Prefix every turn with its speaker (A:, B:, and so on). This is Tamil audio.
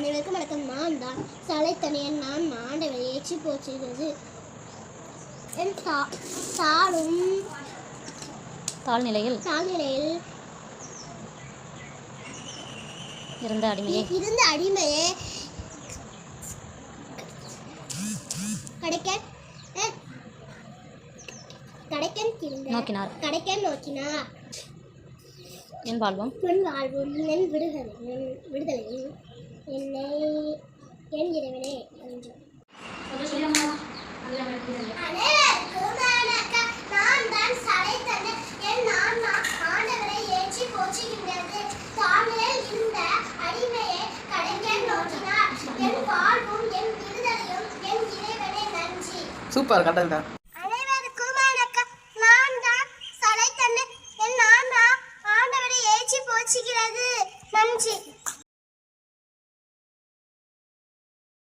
A: அனைவருக்கும் வணக்கம். நான் தான் சலைத்தனியன். நான் ஆண்டவர் ஏற்றி போச்சுகிறது என் தாளும்
B: தாழ்நிலையில்
A: தாழ்நிலையில்
B: இருந்த அடிமையை
A: இருந்த அடிமையே கடைக்க திருந்த
B: நோக்கினார்.
A: கடைக்கன் நோக்கினார்.
B: என் வாழ்வும்
A: என் வாழ்வும் என் விடுதலையும் விடுதலையும் என்னை என் இறைவனே வணக்கம். நான் தான் சிக்கிறது
C: நம் சிக்